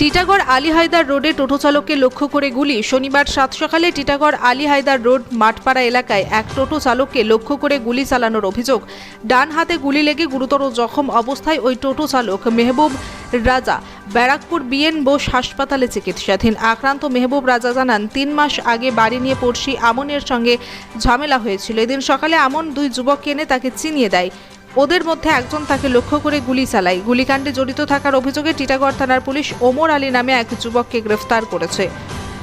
টিটাগড় আলী হায়দার রোডে টোটো চালককে লক্ষ্য করে গুলি। শনিবার সাত সকালে টিটাগড় আলী হায়দার রোড মাঠপাড়া এলাকায় এক টোটো চালককে লক্ষ্য করে গুলি চালানোর অভিযোগ। ডান হাতে গুলি লেগে গুরুতর জখম অবস্থায় ওই টোটো চালক মেহবুব রাজা, ব্যারাকপুর বিএন বোস হাসপাতালে চিকিৎসাধীন। আক্রান্ত মেহবুব রাজা জানান, তিন মাস আগে বাড়ি নিয়ে পড়শি আমনের সঙ্গে ঝামেলা হয়েছিল। এদিন সকালে আমন দুই যুবককে এনে তাকে চিনিয়ে দেয়। ওদের মধ্যে একজন তাকে লক্ষ্য করে গুলি চালায়। গুলিকাণ্ডে জড়িত থাকার অভিযোগে টিটাগড় থানার পুলিশ ওমর আলী নামে এক যুবককে গ্রেফতার করেছে।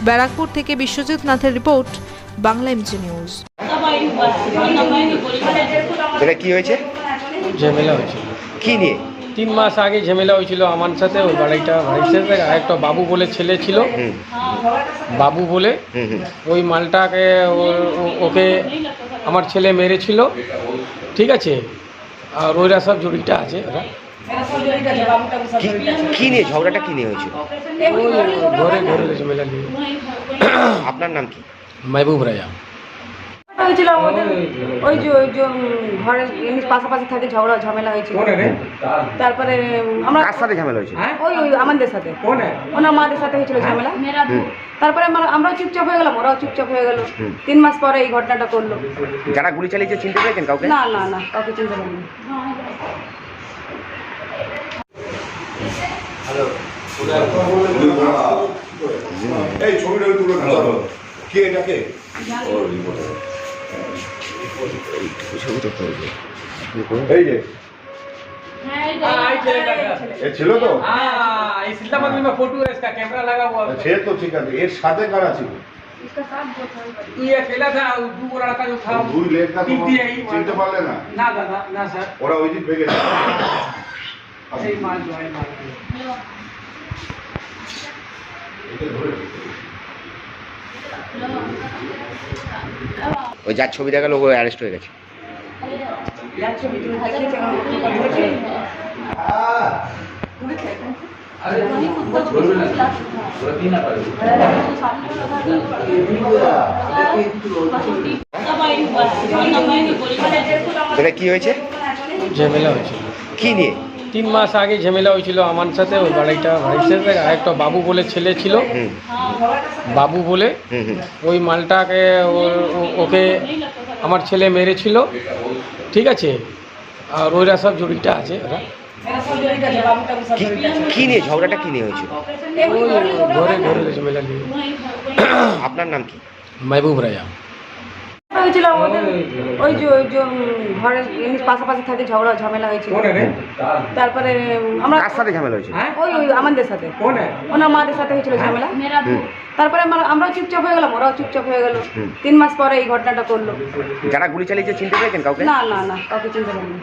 ব্যারাকপুর থেকে বিশ্বজিৎ নাথের রিপোর্ট বাংলা এমজি নিউজ এটা কি হয়েছে? ঝামেলা হয়েছিল। কি নিয়ে? তিন মাস আগে ঝামেলা হয়েছিল আমার সাথে ওই বাড়িটা বাড়ির সাথে। আরেকটা বাবু বলে ছেলে ছিল। বাবু বলে। হুম হুম। ওই মালটাকে ওকে আমার ছেলে মেরেছিল। ঠিক আছে? আর ওইরা সব জড়িটা আছে। ওরা কি কি নিয়ে ঝগড়াটা কি নিয়ে হয়েছিল? ওই ঘরে ঘরে ঝামেলা নিয়ে। আপনার নাম কি? মাহবুব রাজা হয়েছিল আমাদের ওই যে ওই যে ঘরের এমনি পাশাপাশি থাকে ঝগড়া ঝামেলা হয়েছিল। তারপরে আমরা কার সাথে ঝামেলা হয়েছিল? ওই ওই আমাদের সাথে। ওনার মাদের সাথে হয়েছিল ঝামেলা। তারপরে আমরা আমরাও চুপচাপ হয়ে গেলাম ওরাও চুপচাপ হয়ে গেল। তিন মাস পরে এই ঘটনাটা করল। যারা গুলি চালিয়েছে চিনতে পেরেছেন কাউকে? না না না কাউকে চিনতে পারিনি। এই ছবিটা তুলে কে এটাকে? করব এইটুকু ছবি তো করব এই যে। ছিল তো? ফটো ক্যামেরা লাগাবো সে ছিল? ওরা ওই দিন ভেঙে যায় ওই যার ছবি দেখাল ও অ্যারেস্ট হয়ে গেছে? এটা কি হয়েছে? ঝামেলা হয়েছিল কি নিয়ে? তিন মাস আগে ঝামেলা হয়েছিল আমার সাথে ওই বাড়িটা বাড়ির সাথে। আরেকটা বাবু বলে ছেলে ছিল। বাবু বলে। ওই মালটাকে ওকে আমার ছেলে মেরেছিল। ঠিক আছে? আর ওইরা সব জড়িত আছে ওরা। কি নিয়ে ঝগড়াটা কি নিয়ে হয়েছিল? ওই ঘরে ঘরে ঝামেলা নিয়ে। আপনার নাম কি? মাহবুব রাজা হয়েছিল আমাদের ওই যে ওই যে। ঘরের জিনিস পাশাপাশি থাকে ঝগড়া ঝামেলা হয়েছিল। তারপরে আমরা কার সাথে ঝামেলা হয়েছিল? ওই ওই আমাদের সাথে। ওনার মাদের সাথে হয়েছিল ঝামেলা। তারপরে আমরা- আমরাও চুপচাপ হয়ে গেলাম ওরাও চুপচাপ হয়ে গেল। তিন মাস পরে এই ঘটনাটা করল। যারা গুলি চালিয়েছে চিনতে পেরেছেন কাউকে? না না না কাউকে চিনতে পারিনি।